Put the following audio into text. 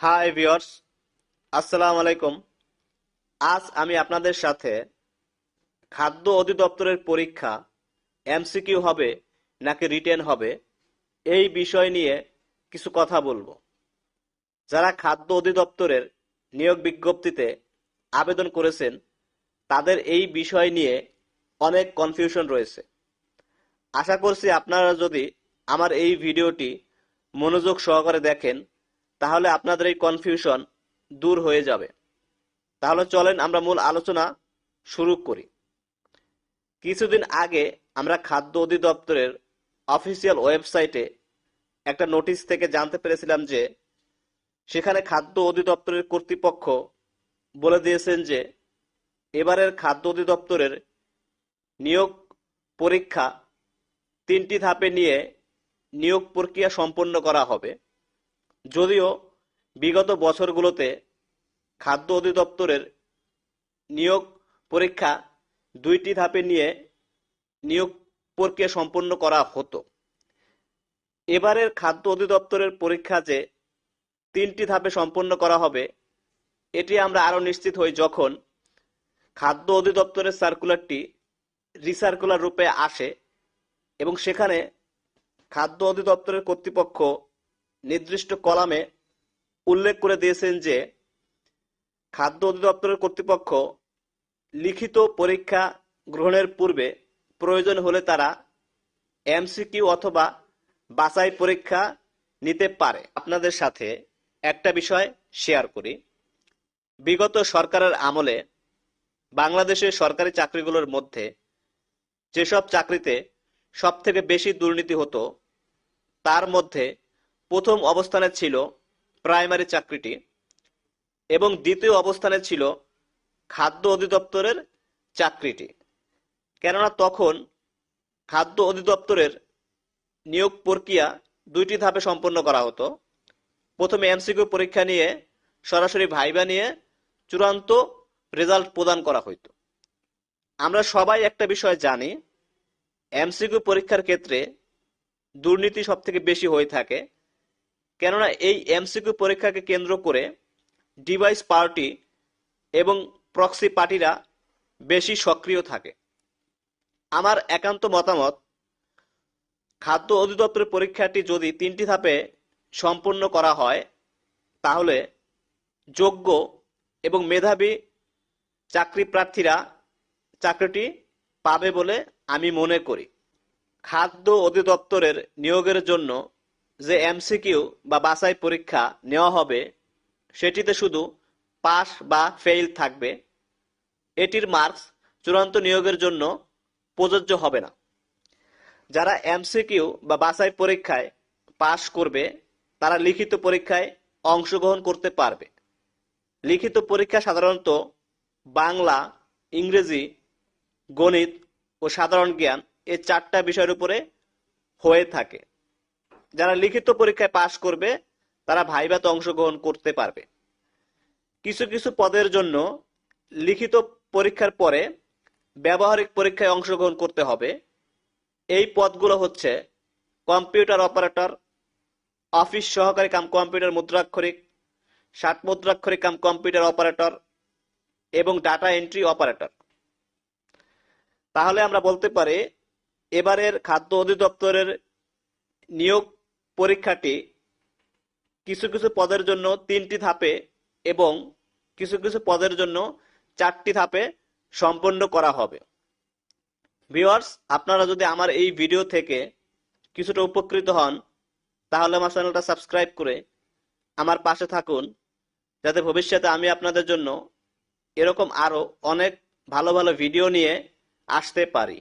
High viewers আসসালাম আলাইকুম আজ আমি আপনাদের সাথে খাদ্য অধিদপ্তরের পরীক্ষা এমসিকিউ হবে নাকি রিটেন হবে এই বিষয় নিয়ে কিছু কথা বলব যারা খাদ্য অধিদপ্তরের নিয়োগ বিজ্ঞপ্তিতে আবেদন করেছেন তাদের এই বিষয় নিয়ে অনেক কনফিউশন রয়েছে আশা করছি আপনারা যদি আমার এই ভিডিওটি মনোযোগ সহকারে দেখেন তাহলে আপনাদের এই কনফিউশন দূর হয়ে যাবে। তাহলে চলেন আমরা মূল আলোচনা শুরু করি। কিছুদিন আগে আমরা খাদ্য অধিদপ্তরের অফিসিয়াল ওয়েবসাইটে একটা নোটিশ থেকে জানতে পেরেছিলাম যে, সেখানে খাদ্য অধিদপ্তরের কর্তৃপক্ষ বলে দিয়েছেন যে, এবারের খাদ্য অধিদপ্তরের নিয়োগ পরীক্ষা তিনটি ধাপে নিয়ে নিয়োগ প্রক্রিয়া সম্পন্ন করা হবে। যদিও বিগত বছরগুলোতে খাদ্য অধিদপ্তরের নিয়োগ পরীক্ষা দুইটি ধাপে নিয়ে নিয়োগ প্রক্রিয়া সম্পন্ন করা হতো। এবারের খাদ্য অধিদপ্তরের পরীক্ষা যে তিনটি ধাপে সম্পন্ন করা হবে, এটি আমরা আরও নিশ্চিত হই যখন খাদ্য অধিদপ্তরের সার্কুলারটি রিসার্কুলার রূপে আসে এবং সেখানে খাদ্য অধিদপ্তরের কর্তৃপক্ষ নির্দিষ্ট কলামে উল্লেখ করে দিয়েছেন যে খাদ্য অধিদপ্তরের কর্তৃপক্ষ লিখিত পরীক্ষা গ্রহণের পূর্বে প্রয়োজন হলে তারা এমসিকিউ অথবা বাছাই পরীক্ষা নিতে পারে। আপনাদের সাথে একটা বিষয় শেয়ার করি। বিগত সরকারের আমলে বাংলাদেশের সরকারি চাকরিগুলোর মধ্যে যেসব চাকরিতে সব থেকে বেশি দুর্নীতি হতো, তার মধ্যে প্রথম অবস্থানে ছিল প্রাইমারি চাকরিটি এবং দ্বিতীয় অবস্থানে ছিল খাদ্য অধিদপ্তরের চাকরিটি। কেননা তখন খাদ্য অধিদপ্তরের নিয়োগ প্রক্রিয়া দুইটি ধাপে সম্পন্ন করা হতো। প্রথমে এমসিকিউ পরীক্ষা নিয়ে সরাসরি ভাইবা নিয়ে চূড়ান্ত রেজাল্ট প্রদান করা হইত। আমরা সবাই একটা বিষয় জানি এমসিকিউ পরীক্ষার ক্ষেত্রে দুর্নীতি সব থেকে বেশি হয়ে থাকে। কেননা এই এমসিকিউ পরীক্ষাকে কেন্দ্র করে ডিভাইস পার্টি এবং প্রক্সি পার্টিরা বেশি সক্রিয় থাকে। আমার একান্ত মতামত, খাদ্য অধিদপ্তরের পরীক্ষাটি যদি তিনটি ধাপে সম্পন্ন করা হয়, তাহলে যোগ্য এবং মেধাবী চাকরি প্রার্থীরা চাকরিটি পাবে বলে আমি মনে করি। খাদ্য অধিদপ্তরের নিয়োগের জন্য যে এমসিকিউ বা বাছাই পরীক্ষা নেওয়া হবে, সেটিতে শুধু পাস বা ফেইল থাকবে। এটির মার্কস চূড়ান্ত নিয়োগের জন্য প্রযোজ্য হবে না। যারা এমসিকিউ বা বাছাই পরীক্ষায় পাশ করবে, তারা লিখিত পরীক্ষায় অংশগ্রহণ করতে পারবে। লিখিত পরীক্ষা সাধারণত বাংলা, ইংরেজি, গণিত ও সাধারণ জ্ঞান এই চারটা বিষয়ের উপরে হয়ে থাকে। যারা লিখিত পরীক্ষায় পাশ করবে, তারা ভাইভাতে অংশগ্রহণ করতে পারবে। কিছু কিছু পদের জন্য লিখিত পরীক্ষার পরে ব্যবহারিক পরীক্ষায় অংশগ্রহণ করতে হবে। এই পদগুলো হচ্ছে কম্পিউটার অপারেটর, অফিস সহকারী কাম কম্পিউটার মুদ্রাক্ষরিক, ষাট মুদ্রাক্ষরিক কাম কম্পিউটার অপারেটর এবং ডাটা এন্ট্রি অপারেটর। তাহলে আমরা বলতে পারি, এবারের খাদ্য অধিদপ্তরের নিয়োগ পরীক্ষাটি কিছু কিছু পদের জন্য তিনটি ধাপে এবং কিছু কিছু পদের জন্য চারটি ধাপে সম্পন্ন করা হবে। ভিউয়ার্স, আপনারা যদি আমার এই ভিডিও থেকে কিছুটা উপকৃত হন, তাহলে আমার চ্যানেলটা সাবস্ক্রাইব করে আমার পাশে থাকুন, যাতে ভবিষ্যতে আমি আপনাদের জন্য এরকম আরও অনেক ভালো ভালো ভিডিও নিয়ে আসতে পারি।